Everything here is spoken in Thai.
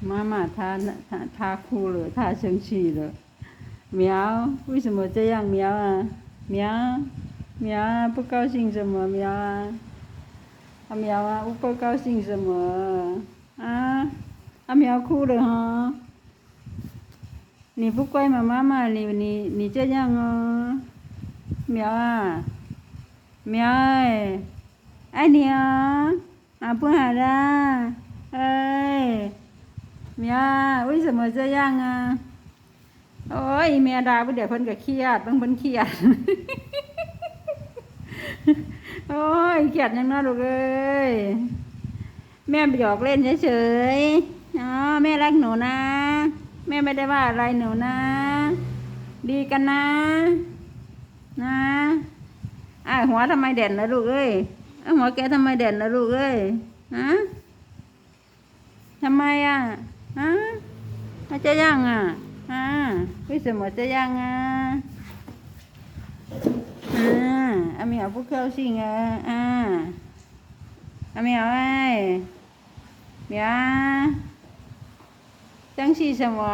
妈妈她那她她哭了，她生气了。苗，为什么这样苗啊？苗，苗啊，不高兴什么苗啊？啊苗啊，不高兴什么啊？啊苗哭了哈。你不乖嘛妈妈？你你你这样哦，苗啊，苗哎，爱你哦，啊不好啦， เมียอุ้ยเสมอจะย่างอะโอ้ยเมียดาเดี๋ยวเพิ่นก็เครียดต้องเพิ่นเครียดโอ้ยเครียดยังน่าลูกเลยแม่ไปหยอกเล่นเฉยๆอ๋อแม่รักหนูนะ แม่ไม่ได้ว่าอะไรหนูนะ ดีกันนะ นะไอหัวทำไมเด่นนะลูกเอ้ยไอหัวแกทำไมเด่นนะลูกเอ้ยฮะทำไมอะ ฮะอาจะยังอะฮะพี่สมอจะยังอะอ่าอามีเอาพวกเขาสิงอะอ่าอามีเอาไอ้เมียจังสีสมอ